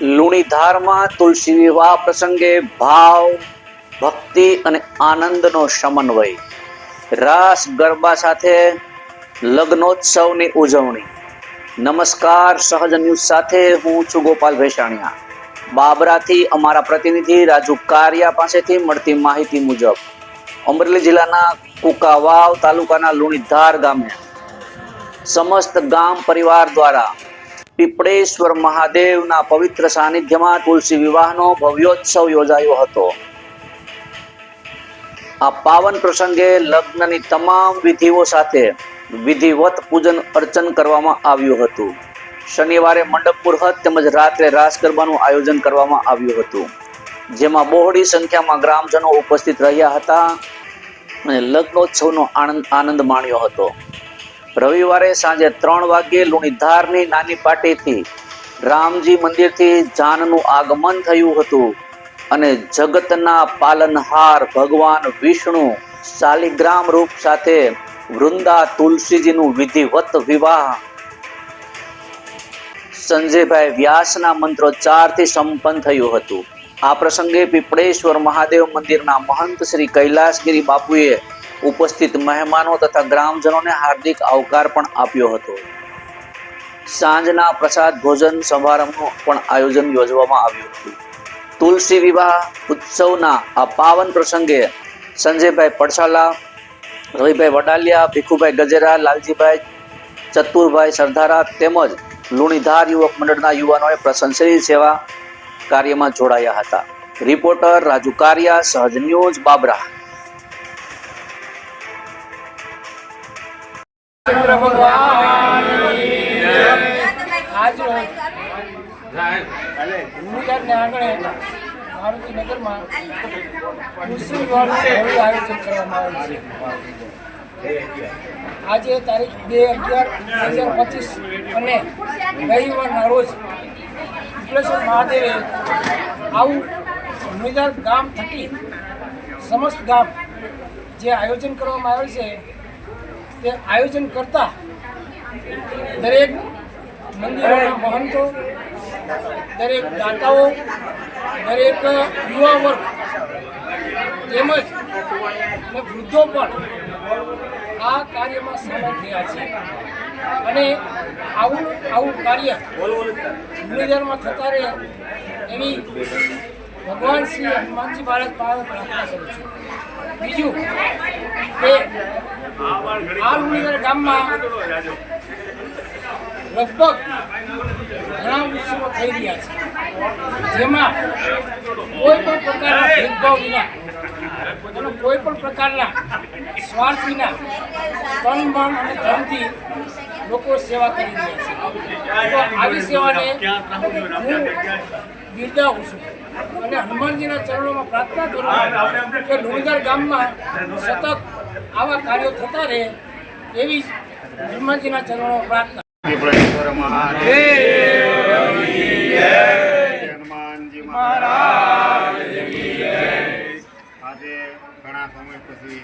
લુણીધારમાં તુલસી વિવાહ પ્રસંગે ભાવ, ભક્તિ અને આનંદનો સમન્વય. રાસ ગરબા સાથે લગ્નોત્સવની ઉજવણી. નમસ્કાર, સહજ ન્યૂઝ સાથે હું છું ગોપાલ ભેસાણીયા. બાબરાથી અમારા પ્રતિનિધિ રાજુ કારિયા પાસેથી મળતી માહિતી મુજબ, અમરેલી જિલ્લાના કુકાવાવ તાલુકાના લુણીધાર ગામે સમસ્ત ગામ પરિવાર દ્વારા પીપળેશ્વર મહાદેવના પવિત્ર સાનિધ્યમાં તુલસી વિવાહનો ભવ્યોત્સવ યોજાયો હતો. આ પાવન પ્રસંગે લગ્નની તમામ વિધિઓ સાથે વિધિવત પૂજન અર્ચન કરવામાં આવ્યું હતું. શનિવારે મંડપ મુહૂર્ત તેમજ રાત્રે રાસ ગરબાનું આયોજન કરવામાં આવ્યું હતું. જેમાં બહોળી સંખ્યામાં ગ્રામજનો ઉપસ્થિત રહ્યા હતા અને લગ્નોત્સવનો આનંદ આનંદ માણ્યો હતો. રવિવારે સાંજે ત્રણ વાગ્યે લુણીધારની નાની પાટીથી રામજી મંદિરથી જાનનું આગમન થયું હતું અને જગતના પાલનહાર ભગવાન વિષ્ણુ શાલિગ્રામ રૂપ સાથે વૃંદા તુલસીજીનું વિધિવત વિવાહ. સંજયભાઈ વ્યાસના મંત્રોચ્ચારથી સંપન્ન થયું હતું. આ પ્રસંગે પીપળેશ્વર મહાદેવ મંદિરના મહંત શ્રી કૈલાસગીરી બાપુએ ઉપસ્થિત મહેમાનો તથા ગ્રામજનોને હાર્દિક આવકાર પણ આપ્યો હતો. સાંજના પ્રસાદ ભોજન સમારંભનું પણ આયોજન યોજવામાં આવ્યું હતું. તુલસી વિવાહ ઉત્સવના આ પાવન પ્રસંગે સંજયભાઈ પડસાલા, રવિભાઈ વડાલિયા, ભીખુભાઈ ગજેરા, લાલજીભાઈ ચતુરભાઈ સરદારા તેમજ લુણીધાર યુવક મંડળના યુવાનોએ પ્રશંસનીય સેવા કાર્યમાં જોડાયા હતા. રિપોર્ટર રાજુ કારિયા, સહજ ન્યૂઝ બાબરા. ચંદ્ર ભગવાનની આજ રોજ ભૂમિકાને આંગણે મારુતિનગરમાં કૃષિ વિભાગનું આયોજન કરવામાં આવ્યું છે. આજે તારીખ બે અગિયાર બે હજાર પચીસ અને રવિવારના રોજ ઉપલેશ્વર મહાદેવે આવું ભૂમિદાર ગામ થકી સમસ્ત ગામ જે આયોજન કરવામાં આવેલ છે તે આયોજન કરતા દરેક મંદિરોના મહંતો દરેક દાતાઓ દરેક યુવા વર્ગ તેમજ ને વૃદ્ધો પણ આ કાર્યમાં સામેલ થયા છે. અને આવું આવું કાર્ય નિવેદનમાં થતા રહે એવી ભગવાન શ્રી હનુમાનજી મહારાજ પાસે પ્રાર્થના કરું છું. બીજું કે આ લુણીધર ગામમાં લગભગ ઘણા ઉત્સવો થઈ રહ્યા છે, જેમાં કોઈ પણ પ્રકારના ભેદભાવ વિના અને પ્રકારના સ્વાર્થ વિના તન, મન અને ધનથી લોકો સેવા કરી રહ્યા છે. તો આવી સેવાને હું બિરદાવું છું અને હનુમાનજીના ચરણોમાં પ્રાર્થના કરું કે લુણીધર ગામમાં સતત આવા કાર્યો થતા રહે એવી હનુમાનજીના ચરણો પ્રાર્થના. આજે ઘણા સમય પછી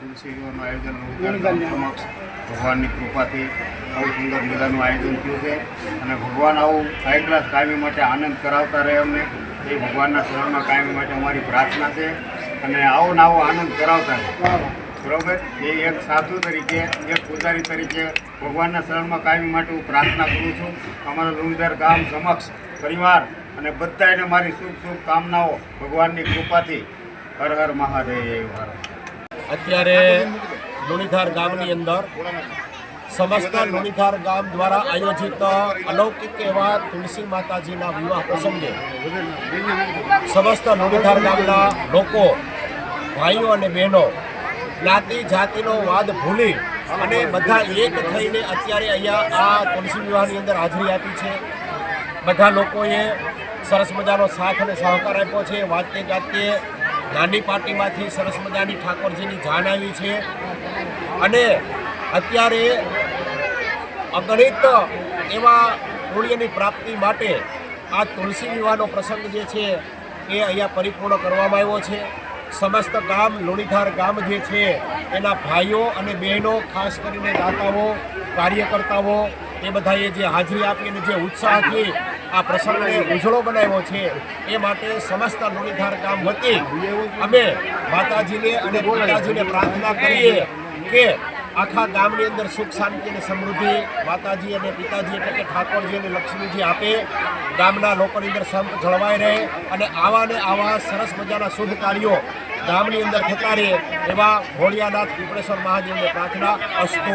તુલસી વિવાહનું આયોજન સમક્ષ ભગવાનની કૃપાથી આવું સુંદર મજાનું આયોજન થયું છે. અને ભગવાન આવું હાઈ ક્લાસ કાયમી માટે આનંદ કરાવતા રહે અમને. એ ભગવાનના શરણમાં કાયમી માટે અમારી પ્રાર્થના છે. અને આવો ને આવો આનંદ કરાવતા રહે. બરોબર? એ એક સાધુ તરીકે એક પૂજારી તરીકે ભગવાનના શરણમાં કાયમી માટે હું પ્રાર્થના કરું છું. અમારા લુણીધર ગામ સમક્ષ પરિવાર અને બધાને મારી શુભ શુભ કામનાઓ ભગવાનની કૃપાથી. હર હર મહાદેવ અત્યારે લુણીધાર ગામની અંદર સમસ્ત લુણીધાર ગામ દ્વારા આયોજિત અલૌકિક એવા તુલસી માતાજીના વિવાહ પ્રસંગે સમસ્ત લુણીધાર ગામના લોકો, ભાઈઓ અને બહેનો જ્ઞાતિ, જાતિનો વાદ ભૂલી અને બધા એક થઈને અત્યારે અહીંયા આ તુલસી વિવાહની અંદર હાજરી આપી છે. બધા લોકોએ સરસ મજાનો સાથ અને સહકાર આપ્યો છે. વાતે ગાતે નાની પાર્ટીમાંથી સરસ મજાની ઠાકોરજીની જાન આવી છે. અને અત્યારે અગણિત એવા પુણ્યની પ્રાપ્તિ માટે આ તુલસી વિવાહનો પ્રસંગ જે છે, એ અહીંયા પરિપૂર્ણ કરવામાં આવ્યો છે. સમસ્ત ગામ લુણીધાર ગામ જે છે, એના ભાઈઓ અને બહેનો, ખાસ કરીને દાતાઓ, કાર્યકર્તાઓ, એ બધાએ જે હાજરી આપી અને જે ઉત્સાહથી આ પ્રસંગને ઉજળો બનાવ્યો છે, એ માટે સમસ્ત લુણીધાર ગામ વતી અમે માતાજીને અને પિતાજીને પ્રાર્થના કરીએ કે આખા ગામની અંદર સુખ શાંતિ અને સમૃદ્ધિ માતાજી અને પિતાજી એટલે કે ઠાકોરજી અને લક્ષ્મીજી આપે. ગામના લોકોની અંદર સંપ જળવાઈ રહે અને આવા ને આવા સરસ મજાના શુભ કાર્યો ગામની અંદર થતા રહે એવા ભોળિયાનાથ પીપળેશ્વર મહાદેવને પ્રાર્થના અસ્તુ.